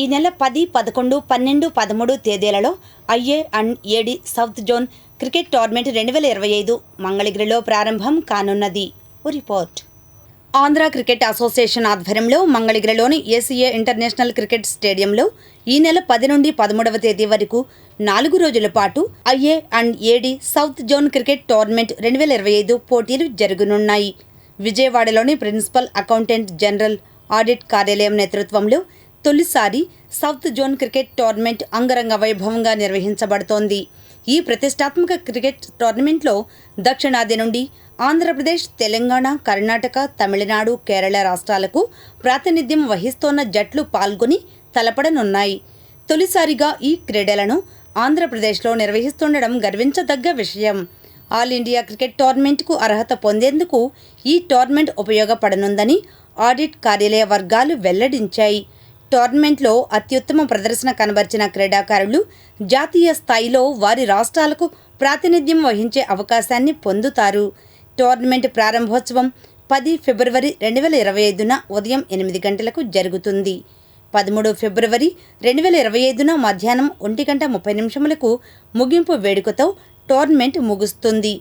ఈ నెల పది పదకొండు పన్నెండు పదమూడు తేదీలలో IA and AD south zone cricket tournament రెండు వేల ఇరవై ఐదు మంగళగిరిలో ప్రారంభం కానున్నది. రిపోర్ట్. ఆంధ్ర క్రికెట్ అసోసియేషన్ ఆధ్వర్యంలో మంగళగిరిలోని ఏసీఏ ఇంటర్నేషనల్ క్రికెట్ స్టేడియంలో ఈ నెల పది నుండి పదమూడవ తేదీ వరకు నాలుగు రోజుల పాటు IA and AD south zone cricket tournament రెండు వేల ఇరవై ఐదు పోటీలు జరగనున్నాయి. విజయవాడలోని ప్రిన్సిపల్ అకౌంటెంట్ జనరల్ ఆడిట్ కార్యాలయం నేతృత్వంలో తొలిసారి సౌత్ జోన్ క్రికెట్ టోర్నమెంట్ అంగరంగ వైభవంగా నిర్వహించబడుతోంది. ఈ ప్రతిష్టాత్మక క్రికెట్ టోర్నమెంట్లో దక్షిణాది నుండి ఆంధ్రప్రదేశ్ తెలంగాణ కర్ణాటక తమిళనాడు కేరళ రాష్ట్రాలకు ప్రాతినిధ్యం వహిస్తోన్న జట్లు పాల్గొని తలపడనున్నాయి. తొలిసారిగా ఈ క్రీడలను ఆంధ్రప్రదేశ్లో నిర్వహిస్తుండడం గర్వించదగ్గ విషయం. ఆల్ ఇండియా క్రికెట్ టోర్నమెంట్కు అర్హత పొందేందుకు ఈ టోర్నమెంట్ ఉపయోగపడనుందని ఆడిట్ కార్యాలయ వర్గాలు వెల్లడించాయి. టోర్నమెంట్లో అత్యుత్తమ ప్రదర్శన కనబర్చిన క్రీడాకారులు జాతీయ స్థాయిలో వారి రాష్ట్రాలకు ప్రాతినిధ్యం వహించే అవకాశాన్ని పొందుతారు. టోర్నమెంట్ ప్రారంభోత్సవం పది ఫిబ్రవరి రెండు వేల ఇరవై ఐదున ఉదయం ఎనిమిది గంటలకు జరుగుతుంది. పదమూడు ఫిబ్రవరి రెండు వేల ఇరవై ఐదున మధ్యాహ్నం ఒంటి గంట ముప్పై నిమిషములకు ముగింపు వేడుకతో టోర్నమెంట్ ముగుస్తుంది.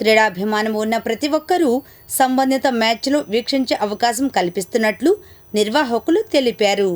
క్రీడాభిమానం ఉన్న ప్రతి ఒక్కరూ సంబంధిత మ్యాచ్లు వీక్షించే అవకాశం కల్పిస్తున్నట్లు నిర్వాహకులు తెలిపారు.